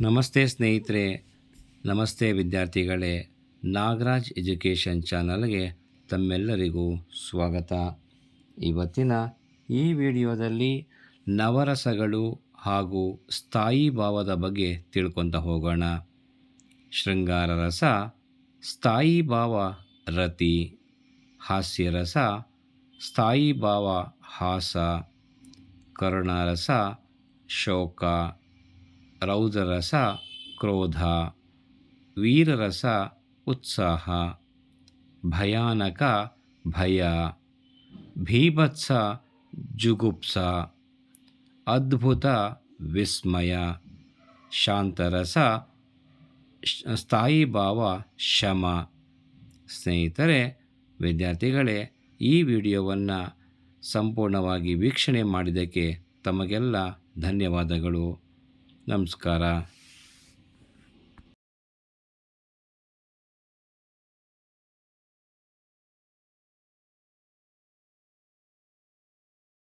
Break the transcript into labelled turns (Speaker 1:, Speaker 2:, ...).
Speaker 1: ನಮಸ್ತೆ ಸ್ನೇಹಿತರೆ, ನಮಸ್ತೆ ವಿದ್ಯಾರ್ಥಿಗಳೇ. ನಾಗರಾಜ್ ಎಜುಕೇಷನ್ ಚಾನಲ್ಗೆ ತಮ್ಮೆಲ್ಲರಿಗೂ ಸ್ವಾಗತ. ಇವತ್ತಿನ ಈ ವಿಡಿಯೋದಲ್ಲಿ ನವರಸಗಳು ಹಾಗೂ ಸ್ಥಾಯಿ ಭಾವದ ಬಗ್ಗೆ ತಿಳ್ಕೊತ ಹೋಗೋಣ. ಶೃಂಗಾರ ರಸ, ಸ್ಥಾಯಿ ಭಾವ ರತಿ ಹಾಸ್ಯರಸ ಸ್ಥಾಯಿ ಭಾವ ಹಾಸ ಕರುಣಾರಸ ಶೋಕ ರೌದ್ರರಸ, ಕ್ರೋಧ, ವೀರರಸ, ಉತ್ಸಾಹ, ಭಯಾನಕ, ಭಯ, ಭೀಭತ್ಸ, ಜುಗುಪ್ಸ, ಅದ್ಭುತ, ವಿಸ್ಮಯ, ಶಾಂತರಸ ಸ್ಥಾಯಿ ಭಾವ, ಶಮ. ಸ್ನೇಹಿತರೆ, ವಿದ್ಯಾರ್ಥಿಗಳೇ, ಈ ವಿಡಿಯೋವನ್ನು ಸಂಪೂರ್ಣವಾಗಿ ವೀಕ್ಷಣೆ ಮಾಡಿದ್ದಕ್ಕೆ ತಮಗೆಲ್ಲ ಧನ್ಯವಾದಗಳು. ನಮಸ್ಕಾರ.